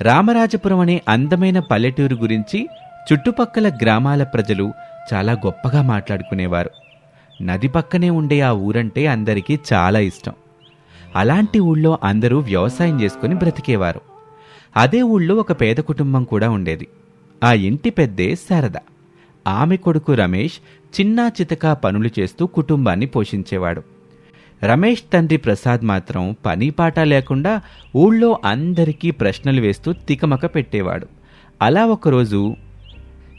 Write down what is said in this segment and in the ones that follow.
రామరాజపురం అనే అందమైన పల్లెటూరు గురించి చుట్టుపక్కల గ్రామాల ప్రజలు చాలా గొప్పగా మాట్లాడుకునేవారు. నది పక్కనే ఉండే ఆ ఊరంటే అందరికీ చాలా ఇష్టం. అలాంటి ఊళ్ళో అందరూ వ్యవసాయం చేసుకుని బ్రతికేవారు. అదే ఊళ్ళో ఒక పేద కుటుంబం కూడా ఉండేది. ఆ ఇంటి పెద్దే శారద. ఆమె కొడుకు రమేష్ చిన్నా చితకా పనులు చేస్తూ కుటుంబాన్ని పోషించేవాడు. రమేష్ తండ్రి ప్రసాద్ మాత్రం పని పాట లేకుండా ఊళ్ళో అందరికీ ప్రశ్నలు వేస్తూ తికమక పెట్టేవాడు. అలా ఒకరోజు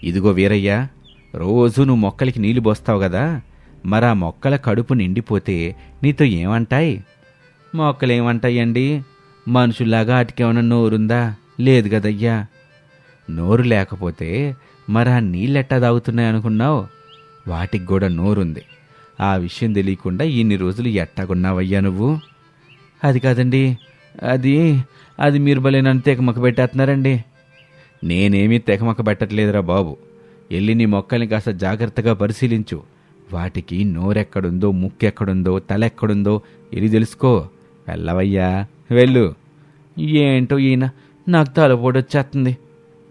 ఇదిగో వీరయ్య రోజు నువ్వు మొక్కలకి నీళ్ళు పోస్తావు కదా మరా మొక్కల కడుపు నిండిపోతే నీతో ఏమంటాయి? మొక్కలేమంటాయండి మనుషుల్లాగా అటుకేమన్నా నోరుందా? లేదు కదయ్యా నోరు లేకపోతే మరా నీళ్ళెట్టా తాగుతున్నాయి అనుకున్నావు వాటికి కూడా నోరుంది. ఆ విషయం తెలియకుండా ఇన్ని రోజులు ఎట్టాగున్నావయ్యా నువ్వు? అది కాదండి. అది అది మీరు భలే నన్ను తెగమక పెట్టేస్తున్నారండి. నేనేమీ తెగమక పెట్టట్లేదురా బాబు. వెళ్ళి నీ మొక్కల్ని కాస్త జాగ్రత్తగా పరిశీలించు. వాటికి నోరెక్కడుందో ముక్కెక్కడుందో తలెక్కడుందో ఇది తెలుసుకో. వెళ్ళవయ్యా. వెళ్ళు. ఏంటో ఈయన నాకు తలపోటొచ్చేస్తుంది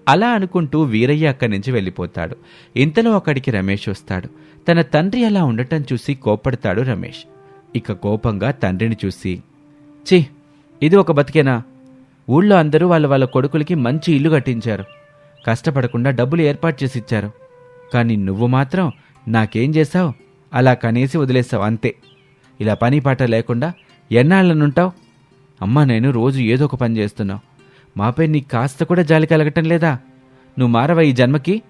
అలా అనుకుంటూ వీరయ్య అక్కడి నుంచి వెళ్ళిపోతాడు. ఇంతలో అక్కడికి రమేష్ వస్తాడు. తన తండ్రి అలా ఉండటం చూసి కోపడతాడు రమేష్. ఇక కోపంగా తండ్రిని చూసి ఛీ ఇది ఒక బతికేనా? ఊళ్ళో అందరూ వాళ్ళ వాళ్ళ కొడుకులకి మంచి ఇల్లు కట్టించారు. కష్టపడకుండా డబ్బులు ఏర్పాటు చేసి ఇచ్చారు. కానీ నువ్వు మాత్రం నాకేం చేశావు? అలా కనేసి వదిలేసావు అంతే. ఇలా పని పాట లేకుండా ఎన్నాళ్ళనుంటావు? అమ్మా నేను రోజు ఏదో ఒక పని చేస్తున్నావు. మాపై నీకు కాస్త కూడా జాలి కలగటం లేదా? నువ్వు మారవా ఈ జన్మకి?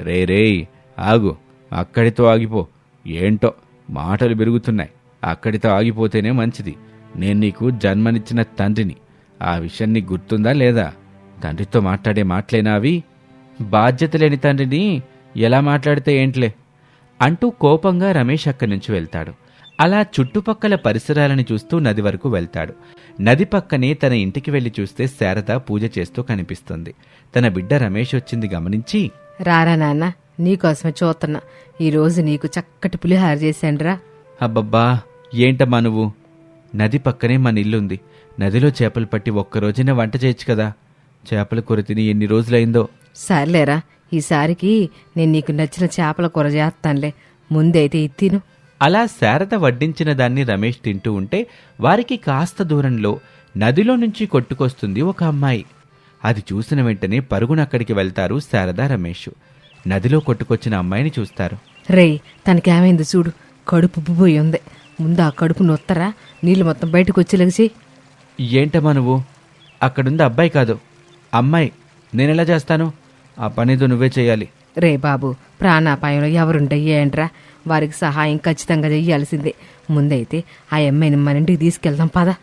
రే రేయ్ ఆగు. అక్కడితో ఆగిపో. ఏంటో? మాటలు పెరుగుతున్నాయి అక్కడితో ఆగిపోతేనే మంచిది. నేను నీకు జన్మనిచ్చిన తండ్రిని. ఆ విషయం నీకు గుర్తుందా లేదా? తండ్రితో మాట్లాడే మాటలేనా అవి? బాధ్యత లేని తండ్రిని ఎలా మాట్లాడితే ఏంట్లే? అంటూ కోపంగా రమేష్ అక్కడి నుంచి వెళ్తాడు. అలా చుట్టుపక్కల పరిసరాలను చూస్తూ నది వరకు వెళ్తాడు. నది పక్కనే తన ఇంటికి వెళ్ళి చూస్తే శారద పూజ చేస్తూ కనిపిస్తుంది. తన బిడ్డ రమేష్ వచ్చింది గమనించి రారా నాన్న నీకోసమే చూస్తున్నా. ఈరోజు నీకు చక్కటి పులిహార చేశానురా. అబ్బబ్బా ఏంటమ్మా నువ్వు? నది పక్కనే మన ఇల్లుంది. నదిలో చేపలు పట్టి ఒక్కరోజునే వంట చేయొచ్చు కదా. చేపల కూర తిని ఎన్ని రోజులైందో. సర్లేరా ఈసారికి నేను నీకు నచ్చిన చేపల కూర చేస్తానులే. ముందైతే ఇది తిను. అలా శారద వడ్డించిన దాన్ని రమేష్ తింటూ ఉంటే వారికి కాస్త దూరంలో నదిలో నుంచి కొట్టుకొస్తుంది ఒక అమ్మాయి. అది చూసిన వెంటనే పరుగున అక్కడికి వెళ్తారు శారద రమేష్. నదిలో కొట్టుకొచ్చిన అమ్మాయిని చూస్తారు. రేయ్ తనకేమైంది చూడు. కడుపు ఉబ్బిపోయి ఉంది. ముందు ఆ కడుపు నొత్తరా? నీళ్ళు మొత్తం బయటకు వచ్చేలాగా చెయ్యి. ఏంటమ్మా నువ్వు? అక్కడుంది అబ్బాయి కాదు. అమ్మాయి. నేనెలా చేస్తాను? ఆ పనితో నువ్వే చేయాలి. రే బాబు ప్రాణాపాయంలో ఎవరుండయ్యా ఏంట్రా? వారికి సహాయం ఖచ్చితంగా చెయ్యాల్సిందే ముందైతే ఆ అమ్మాయిని మన ఇంటికి తీసుకెళ్దాం పద.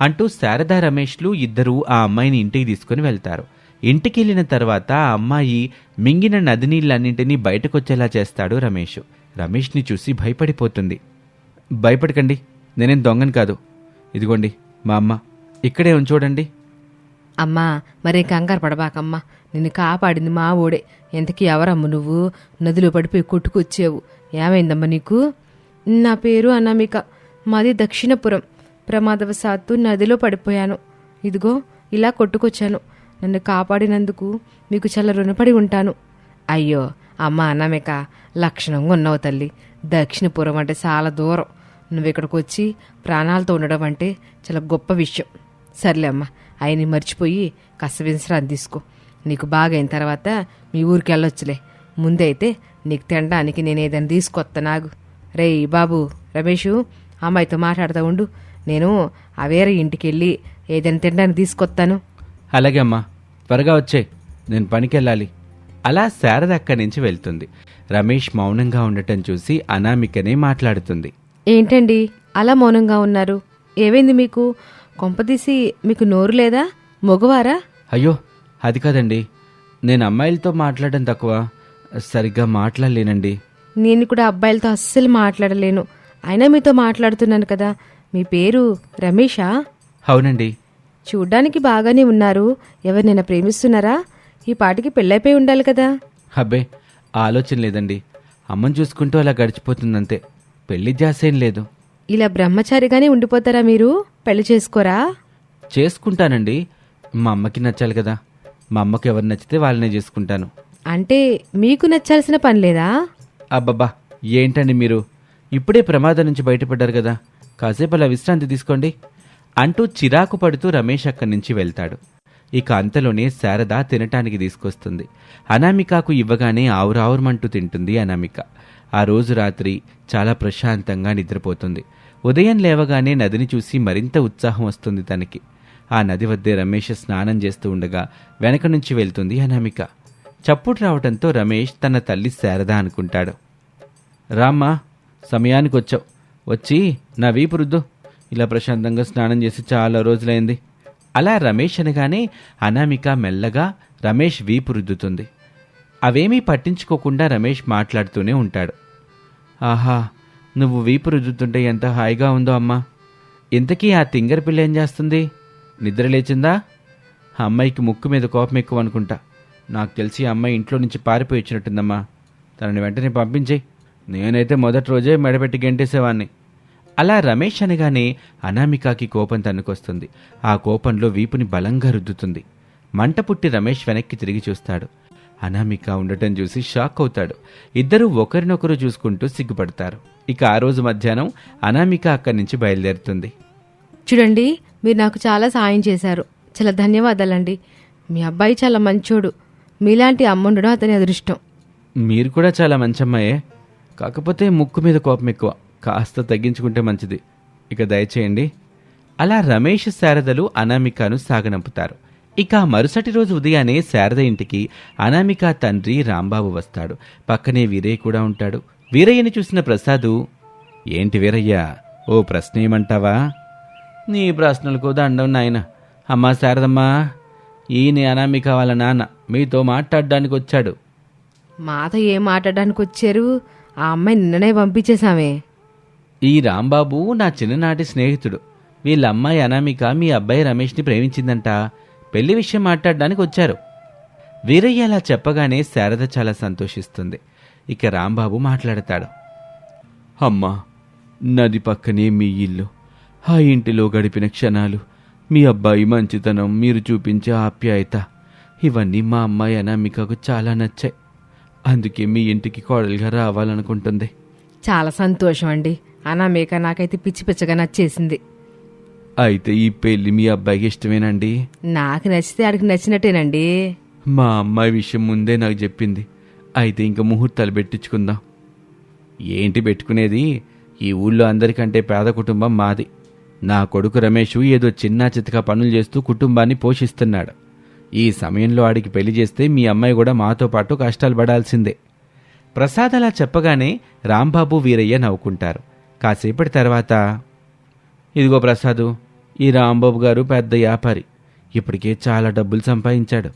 అంటూ శారదా రమేష్లు ఇద్దరూ ఆ అమ్మాయిని ఇంటికి తీసుకుని వెళ్తారు. ఇంటికి వెళ్ళిన తర్వాత ఆ అమ్మాయి మింగిన నది నీళ్ళన్నింటినీ బయటకొచ్చేలా చేస్తాడు రమేష్. రమేష్ని చూసి భయపడిపోతుంది. భయపడకండి నేనేం దొంగని కాదు. ఇదిగోండి మా అమ్మ ఇక్కడే ఉంచోడండి అమ్మా మరే కంగారు పడబాకమ్మా. నిన్ను కాపాడింది మా ఓడే. ఎంతకీ ఎవరమ్మ నువ్వు? నదిలో పడిపోయి కొట్టుకొచ్చావు. ఏమైందమ్మా నీకు? నా పేరు అనామిక. మాది దక్షిణపురం. ప్రమాదవశాత్తు నదిలో పడిపోయాను. ఇదిగో ఇలా కొట్టుకొచ్చాను. నన్ను కాపాడినందుకు మీకు చాలా రుణపడి ఉంటాను. అయ్యో అమ్మ అనామిక లక్షణంగా ఉన్నావు తల్లి. దక్షిణపురం అంటే చాలా దూరం. నువ్వు ఇక్కడికి వచ్చి ప్రాణాలతో ఉండడం అంటే చాలా గొప్ప విషయం. సర్లే అమ్మా ఆయన్ని మర్చిపోయి కాస్త విశ్రాంతి తీసుకో. నీకు బాగైన తర్వాత మీ ఊరికి వెళ్ళొచ్చులే. ముందైతే నీకు తినడానికి నేను ఏదైనా తీసుకొస్తా నాగు. రేయ్ బాబు రమేషు అమ్మాయితో మాట్లాడుతూ ఉండు. నేను ఆ వేరే ఇంటికి వెళ్ళి ఏదైనా తినడానికి తీసుకొస్తాను అలాగే అమ్మా. త్వరగా వచ్చే. నేను పనికెళ్ళాలి. అలా శారద అక్కడి నుంచి వెళ్తుంది. రమేష్ మౌనంగా ఉండటం చూసి అనామికనే మాట్లాడుతుంది. ఏంటండి? అలా మౌనంగా ఉన్నారు. ఏమైంది మీకు? కొంపదీసి మీకు నోరు లేదా? మగవారా? అయ్యో అది కాదండి. నేను అమ్మాయిలతో మాట్లాడడం తక్కువ. సరిగ్గా మాట్లాడలేనండి. నేను కూడా అబ్బాయిలతో అస్సలు మాట్లాడలేను. అయినా మీతో మాట్లాడుతున్నాను కదా. మీ పేరు రమేషా? అవునండి. చూడ్డానికి బాగానే ఉన్నారు. ఎవరినైనా ప్రేమిస్తున్నారా? ఈ పాటికి పెళ్ళైపోయి ఉండాలి కదా. అబ్బే ఆలోచన లేదండి. అమ్మని చూసుకుంటూ అలా గడిచిపోతుందంతే. పెళ్ళి జాసేం లేదు. ఇలా బ్రహ్మచారిగానే ఉండిపోతారా మీరు? పెళ్ళి చేసుకోరా? చేసుకుంటానండి. మా అమ్మకి నచ్చాలి కదా. మా అమ్మకి ఎవరు నచ్చితే వాళ్ళనే చేసుకుంటాను. అంటే మీకు నచ్చాల్సిన పని లేదా? అబ్బబ్బా ఏంటండి మీరు? ఇప్పుడే ప్రమాదం నుంచి బయటపడ్డారు కదా. కాసేపు అలా విశ్రాంతి తీసుకోండి. అంటూ చిరాకు పడుతూ రమేష్ అక్కడి నుంచి వెళ్తాడు. ఇక అంతలోనే శారద తినటానికి తీసుకొస్తుంది. అనామికకు ఇవ్వగానే ఆవురావురమంటూ తింటుంది అనామిక. ఆ రోజు రాత్రి చాలా ప్రశాంతంగా నిద్రపోతుంది. ఉదయం లేవగానే నదిని చూసి మరింత ఉత్సాహం వస్తుంది తనకి. ఆ నది వద్దే రమేష్ స్నానం చేస్తూ ఉండగా వెనక నుంచి వెళ్తుంది అనామిక. చప్పుడు రావడంతో రమేష్ తన తల్లి శారద అనుకుంటాడు. రామ్మా సమయానికి వచ్చావు వచ్చి నా వీపు రుద్దు. ఇలా ప్రశాంతంగా స్నానం చేసి చాలా రోజులైంది. అలా రమేష్ అనగానే అనామిక మెల్లగా రమేష్ వీపు రుద్దుతుంది. అవేమీ పట్టించుకోకుండా రమేష్ మాట్లాడుతూనే ఉంటాడు. ఆహా నువ్వు వీపు రుద్దుతుంటే ఎంత హాయిగా ఉందో అమ్మా. ఇంతకీ ఆ తింగర పిల్ల ఏం చేస్తుంది? నిద్ర లేచిందా? ఆ అమ్మాయికి ముక్కు మీద కోపం ఎక్కువ అనుకుంటా నాకు తెలిసి అమ్మాయి ఇంట్లో నుంచి పారిపోయి వచ్చినట్టుందమ్మా. తనని వెంటనే పంపించేయి నేనైతే మొదటి రోజే మెడపెట్టి గెంటేసేవాణ్ణి. అలా రమేష్ అనగానే అనామికాకి కోపం తన్నుకొస్తుంది. ఆ కోపంలో వీపుని బలంగా రుద్దుతుంది. మంట పుట్టి రమేష్ వెనక్కి తిరిగి చూస్తాడు. అనామిక ఉండటం చూసి షాక్ అవుతాడు. ఇద్దరూ ఒకరినొకరు చూసుకుంటూ సిగ్గుపడతారు. ఇక ఆ రోజు మధ్యాహ్నం అనామిక అక్కడి నుంచి బయలుదేరుతుంది. చూడండి మీరు నాకు చాలా సాయం చేశారు. చాలా ధన్యవాదాలండి. మీ అబ్బాయి చాలా మంచోడు. మీలాంటి అమ్ముండడం అతని అదృష్టం. మీరు కూడా చాలా మంచి అమ్మాయే కాకపోతే ముక్కు మీద కోపం ఎక్కువ. కాస్త తగ్గించుకుంటే మంచిది. ఇక దయచేయండి. అలా రమేష్ శారదలు అనామికను సాగనంపుతారు. ఇక మరుసటి రోజు ఉదయాన్నే శారద ఇంటికి అనామిక తండ్రి రాంబాబు వస్తాడు. పక్కనే వీరయ్య కూడా ఉంటాడు. వీరయ్యని చూసిన ప్రసాదు ఏంటి వీరయ్య ఓ ప్రశ్న ఏమంటావా? నీ ప్రశ్నలకు దండం నాయన. అమ్మా శారదమ్మా ఈయన అనామిక వాళ్ళ నాన్న. మీతో మాట్లాడడానికి వచ్చాడు. మాతో ఏం మాట్లాడడానికి వచ్చారు? ఆ అమ్మాయి నిన్ననే పంపించేశామే. ఈ రాంబాబు నా చిన్ననాటి స్నేహితుడు. వీళ్ళ అమ్మాయి అనామిక మీ అబ్బాయి రమేష్ని ప్రేమించిందంట. పెళ్ళి విషయం మాట్లాడడానికి వచ్చారు. వీరయ్య అలా చెప్పగానే శారద చాలా సంతోషిస్తుంది. ఇక రాంబాబు మాట్లాడతాడు. అమ్మా నది పక్కనే మీ ఇల్లు. ఆ ఇంటిలో గడిపిన క్షణాలు మీ అబ్బాయి మంచితనం మీరు చూపించే ఆప్యాయత ఇవన్నీ మా అమ్మాయి అనామికకు చాలా నచ్చాయి. అందుకే మీ ఇంటికి కోడలుగా రావాలనుకుంటుంది. చాలా సంతోషం అండి. అనామేక నాకైతే పిచ్చి పిచ్చగా నచ్చేసింది. అయితే ఈ పెళ్ళి మీ అబ్బాయికి ఇష్టమేనండి? నాకు నచ్చితే ఆడికి నచ్చినట్టేనండి. మా అమ్మాయి విషయం ముందే నాకు చెప్పింది. అయితే ఇంక ముహూర్తాలు పెట్టించుకుందాం. ఏంటి పెట్టుకునేది? ఈ ఊళ్ళో అందరికంటే పేద కుటుంబం మాది. నా కొడుకు రమేష్ ఏదో చిన్న చితక పనులు చేస్తూ కుటుంబాన్ని పోషిస్తున్నాడు. ఈ సమయంలో ఆడికి పెళ్ళి చేస్తే మీ అమ్మాయి కూడా మాతో పాటు కష్టాలు పడాల్సిందే. ప్రసాద్ అలా చెప్పగానే రాంబాబు వీరయ్య నవ్వుకుంటారు. కాసేపటి తర్వాత ఇదిగో ప్రసాదు ఈ రాంబాబు గారు పెద్ద వ్యాపారి. ఇప్పటికే చాలా డబ్బులు సంపాదించాడు.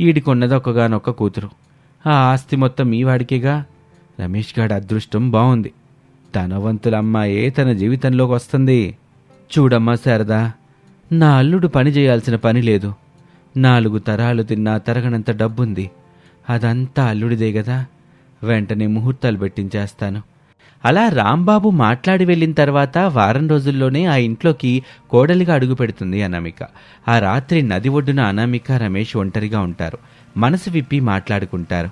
ఈడికొన్నది ఒక్కగానొక్క కూతురు. ఆ ఆస్తి మొత్తం మీ వాడికేగా? రమేష్ గాడి అదృష్టం బాగుంది ధనవంతుల అమ్మాయే తన జీవితంలోకి వస్తుంది. చూడమ్మా శారదా నా అల్లుడు పని చేయాల్సిన పని లేదు. నాలుగు తరాలు తిన్నా తరగనంత డబ్బుంది. అదంతా అల్లుడిదే కదా వెంటనే ముహూర్తాలు పెట్టించేస్తాను. అలా రాంబాబు మాట్లాడి వెళ్ళిన తర్వాత వారం రోజుల్లోనే ఆ ఇంట్లోకి కోడలిగా అడుగు పెడుతుంది అనామిక. ఆ రాత్రి నది ఒడ్డున అనామిక రమేష్ ఒంటరిగా ఉంటారు. మనసు విప్పి మాట్లాడుకుంటారు.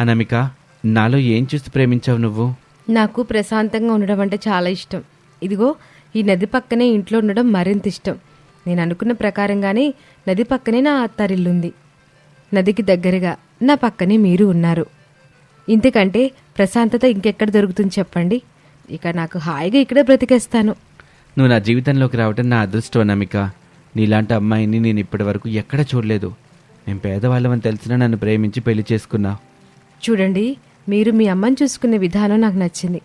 అనామిక నాలో ఏం చూసి ప్రేమించావు నువ్వు? నాకు ప్రశాంతంగా ఉండడం అంటే చాలా ఇష్టం. ఇదిగో ఈ నది పక్కనే ఇంట్లో ఉండడం మరింత ఇష్టం. నేను అనుకున్న ప్రకారంగానే నది పక్కనే నా అత్తారిల్లుంది. నదికి దగ్గరగా నా పక్కనే మీరు ఉన్నారు. ఇంతకంటే ప్రశాంతత ఇంకెక్కడ దొరుకుతుంది చెప్పండి. ఇక నాకు హాయిగా ఇక్కడే బ్రతికేస్తాను. నువ్వు నా జీవితంలోకి రావటం నా అదృష్టం అనామిక. నీలాంటి అమ్మాయిని నేను ఇప్పటి వరకు ఎక్కడ చూడలేదు. మేము పేదవాళ్ళమని తెలిసినా నన్ను ప్రేమించి పెళ్ళి చేసుకున్నావు చూడండి మీరు మీ అమ్మని చూసుకునే విధానం నాకు నచ్చింది.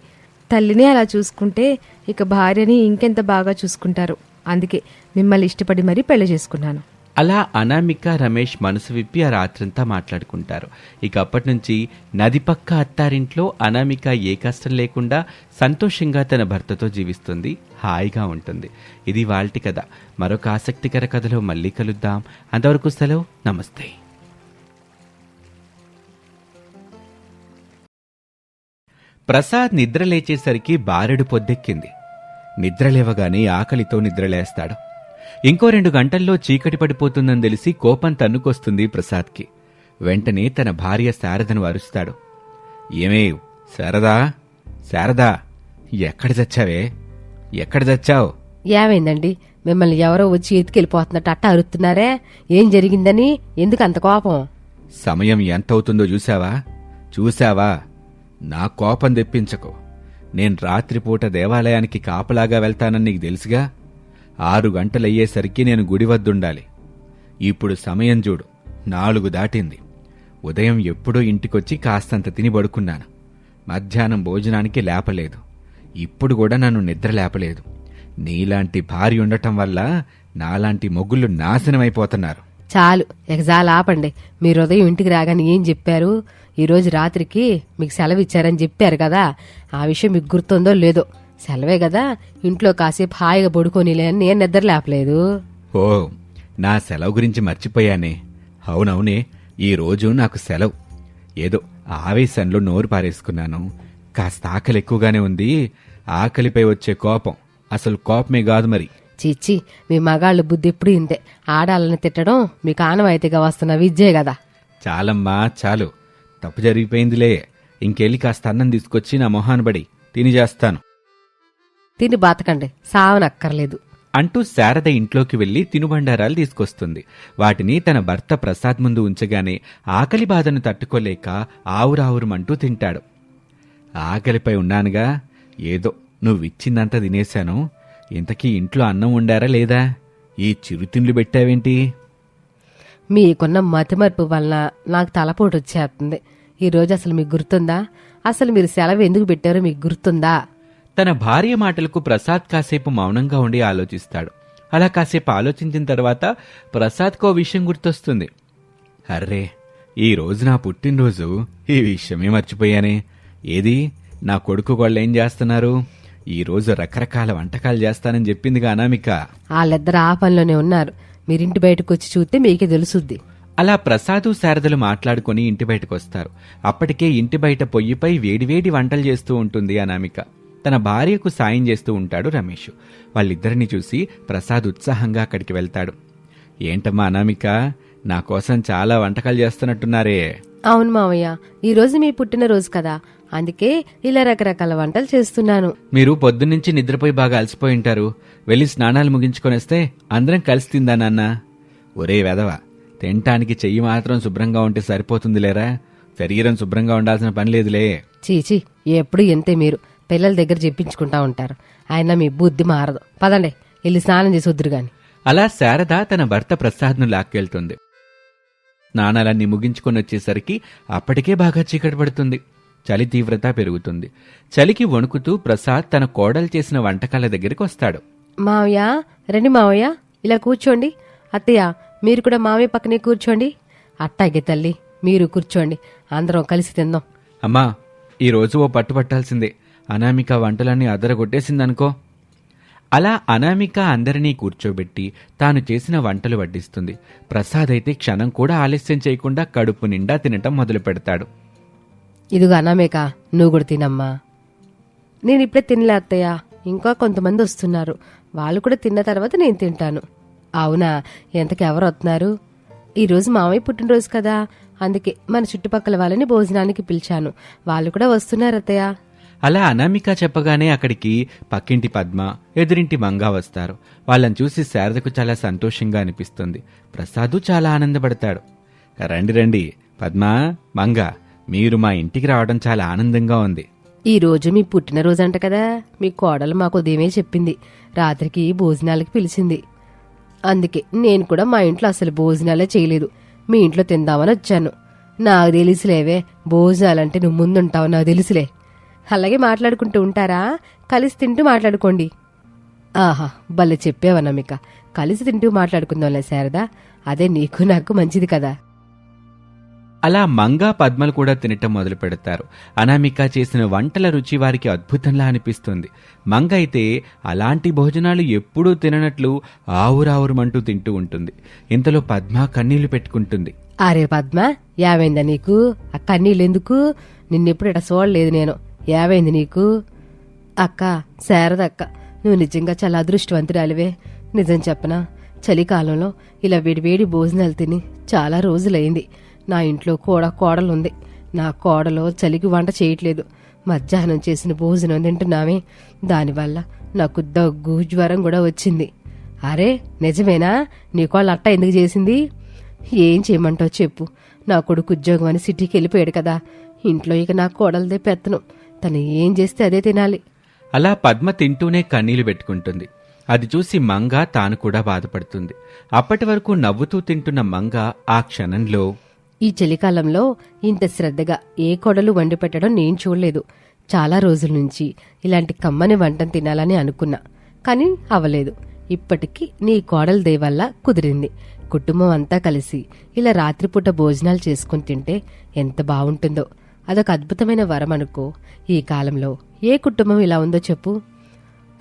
తల్లిని అలా చూసుకుంటే ఇక భార్యని ఇంకెంత బాగా చూసుకుంటారు. అందుకే మిమ్మల్ని ఇష్టపడి మరీ పెళ్ళి చేసుకున్నాను. అలా అనామిక రమేష్ మనసు విప్పి ఆ రాత్రంతా మాట్లాడుకుంటారు. ఇక అప్పటి నుంచి నది పక్క అత్తారింట్లో అనామిక ఏ కష్టం లేకుండా సంతోషంగా తన భర్తతో జీవిస్తుంది. హాయిగా ఉంటుంది. ఇది వాల్టి కథ. మరొక ఆసక్తికర కథలో మళ్ళీ కలుద్దాం. అంతవరకు సెలవు. నమస్తే. ప్రసాద్ నిద్ర లేచేసరికి బారెడు పొద్దెక్కింది. నిద్ర లేవగానే ఆకలితో నిద్రలేస్తాడు. ఇంకో రెండు గంటల్లో చీకటి పడిపోతుందని తెలిసి కోపం తన్నుకొస్తుంది ప్రసాద్కి. వెంటనే తన భార్య శారదను అరుస్తాడు. ఏమే శారదా? శారదా ఎక్కడ చచ్చావే? ఎక్కడ చచ్చావు? ఏమైందండి? మిమ్మల్ని ఎవరో వచ్చి ఎత్తుకెళ్ళిపోతున్నట్టు అట్ట అరుస్తున్నారే? ఏం జరిగిందని? ఎందుకు అంత కోపం? సమయం ఎంతవుతుందో చూసావా చూసావా నా కోపం తెప్పించకు. నేను రాత్రిపూట దేవాలయానికి కాపలాగా వెళ్తానని నీకు తెలుసుగా? ఆరు గంటలయ్యేసరికి నేను గుడి వద్దుండాలి. ఇప్పుడు సమయం చూడు. నాలుగు దాటింది. ఉదయం ఎప్పుడో ఇంటికొచ్చి కాస్తంత తిని పడుకున్నాను. మధ్యాహ్నం భోజనానికి లేపలేదు. ఇప్పుడు కూడా నన్ను నిద్ర లేపలేదు. నీలాంటి భార్య ఉండటం వల్ల నాలాంటి మొగ్గులు నాశనమైపోతున్నారు. చాలు ఇక ఆపండి. మీరు ఉదయం ఇంటికి రాగానే ఏం చెప్పారు? ఈరోజు రాత్రికి మీకు సెలవు ఇచ్చారని చెప్పారు కదా. ఆ విషయం మీకు గుర్తుందో లేదో. సెలవే కదా. ఇంట్లో కాసేపు హాయిగా పడుకోనిలే అని నేను నిద్ర లేపలేదు. ఓ నా సెలవు గురించి మర్చిపోయానే. అవునవునే ఈ రోజు నాకు సెలవు. ఏదో ఆవేశంలో నోరు పారేసుకున్నాను. కాస్త ఆకలి ఎక్కువగానే ఉంది. ఆకలిపై వచ్చే కోపం. అసలు కోపమే కాదు మరి. చిచ్చి మీ మగాళ్ళ బుద్ధి ఎప్పుడు ఇంతే. ఆడాలని తిట్టడం మీకు ఆనవాయితీగా వస్తున్న విద్యే కదా చాలమ్మా చాలు. తప్పు జరిగిపోయిందిలే. ఇంకెళ్ళి కాస్త అన్నం తీసుకొచ్చి నా మొహాన్ని బడి తిని చేస్తాను. తిని బతకండి సావనక్కర్లేదు. అంటూ శారద ఇంట్లోకి వెళ్ళి తినుబండారాలు తీసుకొస్తుంది. వాటిని తన భర్త ప్రసాద్ ముందు ఉంచగానే ఆకలి బాధను తట్టుకోలేక ఆవురావురమంటూ తింటాడు. ఆకలిపై ఉన్నానుగా ఏదో నువ్విచ్చిందంతా తినేశాను. ఇంతకీ ఇంట్లో అన్నం ఉండారా లేదా? ఈ చిరుతిండ్లు పెట్టావేంటి? మీకున్న మతిమరుపు వలన నాకు తలపోటు వచ్చేస్తుంది ఈ రోజు అసలు మీకు గుర్తుందా? అసలు మీరు సెలవు ఎందుకు పెట్టారో మీకు గుర్తుందా? తన భార్య మాటలకు ప్రసాద్ కాసేపు మౌనంగా ఉండి ఆలోచిస్తాడు. అలా కాసేపు ఆలోచించిన తర్వాత ప్రసాద్కో విషయం గుర్తొస్తుంది. అర్రే ఈ రోజు నా పుట్టినరోజు. ఈ విషయమే మర్చిపోయానే. ఏది? నా కొడుకు వాళ్ళు ఏం చేస్తున్నారు? ఈ రోజు రకరకాల వంటకాలు చేస్తానని చెప్పిందిగా అనామిక. వాళ్ళిద్దరు ఆ పనిలోనే ఉన్నారు. మీరింటి బయటకు వచ్చి చూస్తే మీకే తెలుసుద్ది. అలా ప్రసాదు శారదలు మాట్లాడుకుని ఇంటి బయటకు వస్తారు అప్పటికే ఇంటి బయట పొయ్యిపై వేడివేడి వంటలు చేస్తూ ఉంటుంది అనామిక. తన భార్యకు సాయం చేస్తూ ఉంటాడు రమేష్. వాళ్ళిద్దరిని చూసి ప్రసాద్ ఉత్సాహంగా అక్కడికి వెళ్తాడు. ఏంటమ్మా అనామిక నా కోసం చాలా వంటకాలు చేస్తున్నట్టున్నారే. అవును మావయ్య ఈ రోజు మీ పుట్టినరోజు కదా. అందుకే ఇలా రకరకాల వంటలు చేస్తున్నాను. మీరు పొద్దున్నుంచి నిద్రపోయి బాగా అలసిపోయి ఉంటారు. వెళ్ళి స్నానాలు ముగించుకొనేస్తే అందరం కలిసి తిందా నాన్న? ఒరే వెదవ తినటానికి చెయ్యి మాత్రం శుభ్రంగా ఉంటే సరిపోతుందిలేరా శరీరం శుభ్రంగా ఉండాల్సిన పని లేదులే. చీచి ఎప్పుడు ఎంతే మీరు. పిల్లల దగ్గర చెప్పించుకుంటా ఉంటారు. ఆయన మీ బుద్ధి మారదు. పదండి వెళ్ళి స్నానం చేసి వద్దురు గాని. అలా శారద తన భర్త ప్రసాద్ను లాక్కెళ్తుంది. స్నానాలన్నీ ముగించుకొని వచ్చేసరికి అప్పటికే బాగా చీకటి పడుతుంది. చలి తీవ్రత పెరుగుతుంది. చలికి వణుకుతూ ప్రసాద్ తన కోడలు చేసిన వంటకాల దగ్గరికి వస్తాడు. మావయ్య రండి మావయ్య ఇలా కూర్చోండి. అత్తయ్య మీరు కూడా మావయ్య పక్కనే కూర్చోండి. అట్టాగే తల్లి మీరు కూర్చోండి. అందరం కలిసి తిందాం. అమ్మా ఈ రోజు ఓ పట్టు పట్టాల్సిందే. అనామిక వంటలన్నీ అదరగొట్టేసిందనుకో. అలా అనామిక అందరినీ కూర్చోబెట్టి తాను చేసిన వంటలు వడ్డిస్తుంది. ప్రసాద్ అయితే క్షణం కూడా ఆలస్యం చేయకుండా కడుపు నిండా తినటం మొదలు పెడతాడు ఇదిగో అనామేక నువ్వు కూడా తినమ్మా. నేను ఇప్పుడే తినలే అత్తయ్య ఇంకా కొంతమంది వస్తున్నారు. వాళ్ళు కూడా తిన్న తర్వాత నేను తింటాను. అవునా ఎంతకి ఎవరు వస్తున్నారు? ఈరోజు మామయ్య పుట్టినరోజు కదా అందుకే మన చుట్టుపక్కల వాళ్ళని భోజనానికి పిలిచాను. వాళ్ళు కూడా వస్తున్నారు అత్తయ్య. అలా అనామిక చెప్పగానే అక్కడికి పక్కింటి పద్మ ఎదురింటి మంగా వస్తారు. వాళ్ళని చూసి శారదకు చాలా సంతోషంగా అనిపిస్తుంది. ప్రసాదు చాలా ఆనందపడతాడు. రండి రండి. పద్మ మంగ మీరు మా ఇంటికి రావడం చాలా ఆనందంగా ఉంది. ఈ రోజు మీ పుట్టినరోజు అంట కదా? మీ కోడలు మాకు ఉదయమే చెప్పింది. రాత్రికి భోజనాలకి పిలిచింది. అందుకే నేను కూడా మా ఇంట్లో అసలు భోజనాలే చేయలేదు. మీ ఇంట్లో తిందామని వచ్చాను. నాకు తెలుసులేవే భోజనాలంటే నువ్వు ముందుంటావు నాకు తెలుసులే. అలాగే మాట్లాడుకుంటూ ఉంటారా? కలిసి తింటూ మాట్లాడుకోండి. ఆహా భలే చెప్పేవనమిక కలిసి తింటూ మాట్లాడుకుందాంలే శారదా. అదే నీకు నాకు మంచిది కదా. అలా మంగా పద్మలు కూడా తినటం మొదలు పెడతారు. అనామిక చేసిన వంటల రుచి వారికి అద్భుతంలా అనిపిస్తుంది. మంగ అయితే అలాంటి భోజనాలు ఎప్పుడూ తిననట్లు ఆవురావురమంటూ తింటూ ఉంటుంది. ఇంతలో పద్మ కన్నీళ్ళు పెట్టుకుంటుంది. అరే పద్మ యావైందా నీకు? ఆ కన్నీళ్ళెందుకు? నిన్నెప్పుడు ఇట చూడలేదు నేను. ఏవైంది నీకు? అక్క శారదక్క నువ్వు నిజంగా చాలా అదృష్టవంతురాలివే. నిజం చెప్పనా? చలికాలంలో ఇలా వేడివేడి భోజనాలు తిని చాలా రోజులైంది నా ఇంట్లో కూడా కోడలుంది. నా కోడలో చలికి వంట చేయట్లేదు. మధ్యాహ్నం చేసిన భోజనం తింటున్నామే. దానివల్ల నాకు దగ్గు జ్వరం కూడా వచ్చింది. అరే నిజమేనా? నీకు అట్ట ఎందుకు చేసింది? ఏం చేయమంటావు చెప్పు. నా కొడుకు ఉద్యోగం అని సిటీకి వెళ్ళిపోయాడు కదా. ఇంట్లో ఇక నా కోడలదే పెత్తనం. తను ఏం చేస్తే అదే తినాలి. అలా పద్మ తింటూనే కన్నీళ్ళు పెట్టుకుంటుంది. అది చూసి మంగ తాను కూడా బాధపడుతుంది. అప్పటి వరకు నవ్వుతూ తింటున్న మంగ ఆ క్షణంలో ఈ చలికాలంలో ఇంత శ్రద్ధగా ఏ కొడలు వండి పెట్టడం నేను చూడలేదు. చాలా రోజుల నుంచి ఇలాంటి కమ్మని వంటను తినాలని అనుకున్నా. కానీ అవ్వలేదు. ఇప్పటికీ నీ కోడల దయ వల్ల కుదిరింది. కుటుంబం అంతా కలిసి ఇలా రాత్రిపూట భోజనాలు చేసుకుని తింటే ఎంత బాగుంటుందో అదొక అద్భుతమైన వరం అనుకో. ఈ కాలంలో ఏ కుటుంబం ఇలా ఉందో చెప్పు.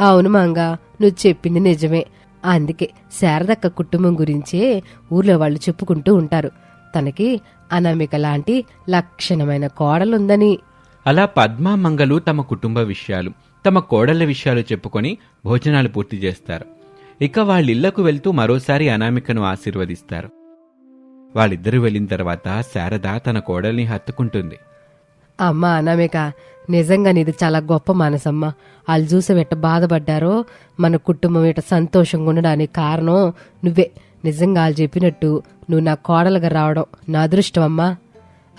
అవును మాంగ నువ్వు చెప్పింది నిజమే. అందుకే శారదక్క కుటుంబం గురించే ఊర్లో వాళ్ళు చెప్పుకుంటూ ఉంటారు. తనకి అనామిక లాంటి లక్షణమైన కోడలుందని. అలా పద్మా మంగలు తమ కుటుంబ విషయాలు తమ కోడళ్ళ విషయాలు చెప్పుకొని భోజనాలు పూర్తి చేస్తారు. ఇక వాళ్ళిళ్ళకు వెళ్తూ మరోసారి అనామికను ఆశీర్వదిస్తారు. వాళ్ళిద్దరూ వెళ్ళిన తర్వాత శారద తన కోడల్ని హత్తుకుంటుంది. అమ్మా అనామిక నిజంగా నీది చాలా గొప్ప మనసమ్మ. వాళ్ళు చూసి ఎట్ట బాధపడ్డారో మన కుటుంబం ఇట సంతోషంగా ఉండడానికి కారణం నువ్వే. నిజంగా వాళ్ళు చెప్పినట్టు నువ్వు నా కోడలుగా రావడం నా అదృష్టం అమ్మా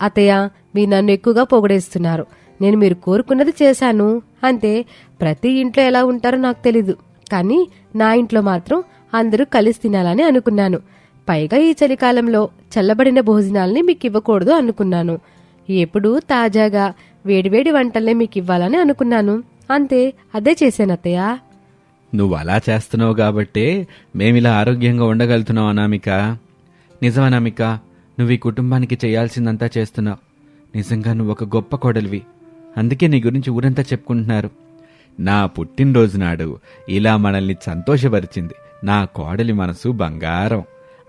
అతయ్య మీరు నన్ను ఎక్కువగా పొగడేస్తున్నారు. నేను మీరు కోరుకున్నది చేశాను. అంతే ప్రతి ఇంట్లో ఎలా ఉంటారో నాకు తెలీదు. కానీ నా ఇంట్లో మాత్రం అందరూ కలిసి తినాలని అనుకున్నాను. పైగా ఈ చలికాలంలో చల్లబడిన భోజనాల్ని మీకు ఇవ్వకూడదు అనుకున్నాను. ఎప్పుడు తాజాగా వేడివేడి వంటల్నే మీకు ఇవ్వాలని అనుకున్నాను. అంతే అదే చేశాను అత్తయ్య. నువ్వు అలా చేస్తున్నావు కాబట్టే మేమిలా ఆరోగ్యంగా ఉండగలుగుతున్నావు అనామిక. నిజం అనామిక? నువ్వు ఈ కుటుంబానికి చేయాల్సిందంతా చేస్తున్నావు. నిజంగా నువ్వు ఒక గొప్ప కోడలివి. అందుకే నీ గురించి ఊరంతా చెప్పుకుంటున్నారు. నా పుట్టినరోజు నాడు ఇలా మనల్ని సంతోషపరిచింది. నా కోడలి మనసు బంగారం.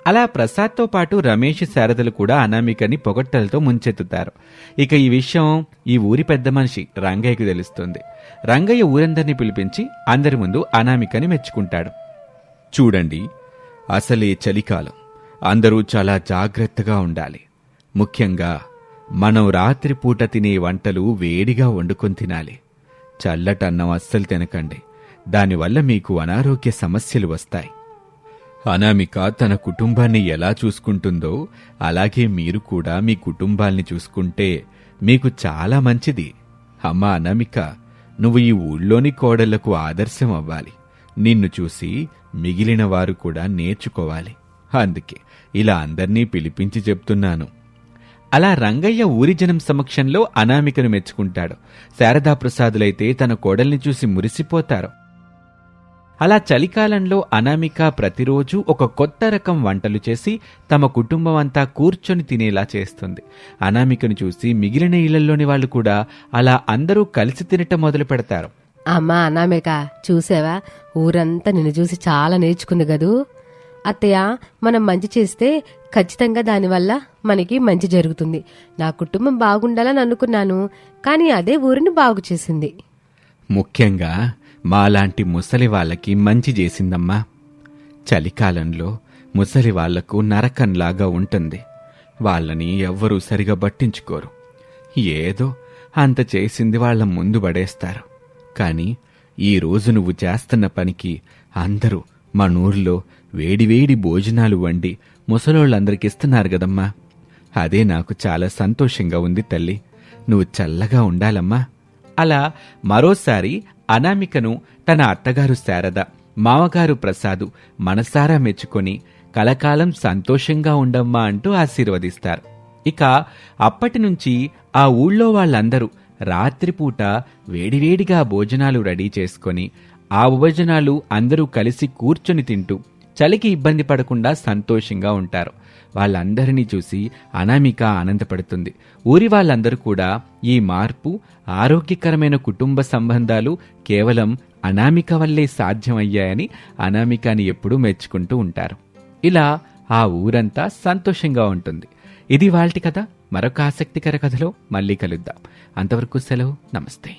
అలా ప్రసాద్తో పాటు రమేష్ శారదలు కూడా అనామికని పొగట్టలతో ముంచెత్తుతారు. ఇక ఈ విషయం ఈ ఊరి పెద్ద మనిషి రంగయ్యకు తెలుస్తుంది. రంగయ్య ఊరందరినీ పిలిపించి అందరి ముందు అనామికని మెచ్చుకుంటాడు. చూడండి అసలే చలికాలం. అందరూ చాలా జాగ్రత్తగా ఉండాలి. ముఖ్యంగా మనం రాత్రిపూట తినే వంటలు వేడిగా వండుకొని తినాలి. చల్లటన్నం అస్సలు తినకండి. దానివల్ల మీకు అనారోగ్య సమస్యలు వస్తాయి. అనామిక తన కుటుంబాన్ని ఎలా చూసుకుంటుందో అలాగే మీరు కూడా మీ కుటుంబాల్ని చూసుకుంటే మీకు చాలా మంచిది. అమ్మ అనామిక నువ్వు ఈ ఊళ్ళోని కోడళ్ళకు ఆదర్శం అవ్వాలి. నిన్ను చూసి మిగిలిన వారు కూడా నేర్చుకోవాలి. అందుకే ఇలా అందర్నీ పిలిపించి చెప్తున్నాను. అలా రంగయ్య ఊరి జనం సమక్షంలో అనామికను మెచ్చుకుంటాడు. శారదాప్రసాదులైతే తన కోడల్ని చూసి మురిసిపోతారు. అలా చలికాలంలో అనామిక ప్రతిరోజు ఒక కొత్త రకం వంటలు చేసి తమ కుటుంబం అంతా కూర్చొని తినేలా చేస్తుంది. అనామికను చూసి మిగిలిన ఇళ్ళలోని వాళ్ళు కూడా అలా అందరూ కలిసి తినటం మొదలు పెడతారు. అమ్మా అనామిక చూసావా? ఊరంతా నిన్ను చూసి చాలా నేర్చుకుంది కదూ? అత్తయ్య మనం మంచి చేస్తే ఖచ్చితంగా దానివల్ల మనకి మంచి జరుగుతుంది. నా కుటుంబం బాగుండాలని అనుకున్నాను కానీ అదే ఊరిని బాగు చేసింది. ముఖ్యంగా మాలాంటి ముసలి వాళ్ళకి మంచి చేసిందమ్మా. చలికాలంలో ముసలి వాళ్ళకు నరకంలాగా ఉంటుంది. వాళ్ళని ఎవ్వరూ సరిగా పట్టించుకోరు. ఏదో అంత చేసింది వాళ్ళ ముందు పడేస్తారు. కానీ ఈ రోజు నువ్వు చేస్తున్న పనికి అందరూ మన ఊర్లో వేడివేడి భోజనాలు వండి ముసలోళ్ళందరికి ఇస్తున్నారు కదమ్మా. అదే నాకు చాలా సంతోషంగా ఉంది తల్లి. నువ్వు చల్లగా ఉండాలమ్మా. అలా మరోసారి అనామికను తన అత్తగారు శారద మామగారు ప్రసాదు మనసారా మెచ్చుకొని కలకాలం సంతోషంగా ఉండమ్మా అంటూ ఆశీర్వదిస్తారు. ఇక అప్పటి నుంచి ఆ ఊళ్ళో వాళ్ళందరూ రాత్రిపూట వేడివేడిగా భోజనాలు రెడీ చేసుకొని ఆ భోజనాలు అందరూ కలిసి కూర్చొని తింటూ చలికి ఇబ్బంది పడకుండా సంతోషంగా ఉంటారు. వాళ్ళందరినీ చూసి అనామిక ఆనందపడుతుంది. ఊరి వాళ్ళందరూ కూడా ఈ మార్పు ఆరోగ్యకరమైన కుటుంబ సంబంధాలు కేవలం అనామిక వల్లే సాధ్యమయ్యాయని అనామికాని ఎప్పుడూ మెచ్చుకుంటూ ఉంటారు. ఇలా ఆ ఊరంతా సంతోషంగా ఉంటుంది. ఇది వాళ్ళటి కథ. మరొక ఆసక్తికర కథలో మళ్ళీ కలుద్దాం. అంతవరకు సెలవు. నమస్తే.